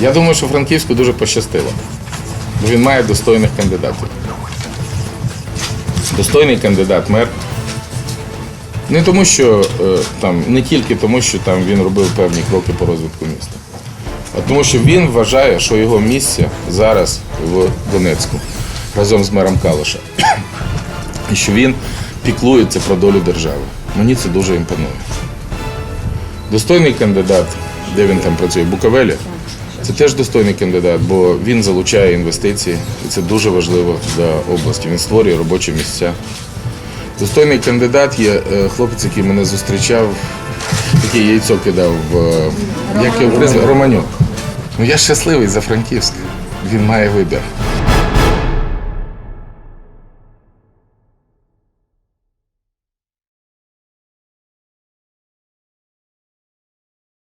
Я думаю, що Франківську дуже пощастило, бо він має достойних кандидатів. Достойний кандидат мер. Не тому, що е, там не тільки тому, що там він робив певні кроки по розвитку міста, а тому, що він вважає, що його місце зараз в Донецьку разом з мером Калуша. І що він піклується про долю держави. Мені це дуже імпонує. Достойний кандидат, де він там працює, в Буковелі, це теж достойний кандидат, бо він залучає інвестиції, і це дуже важливо для області. Він створює робочі місця. Достойний кандидат є е, хлопець, який мене зустрічав, який яйцо кидав в е, як його? Романюк. Ну я щасливий за Франківськ. Він має вибір.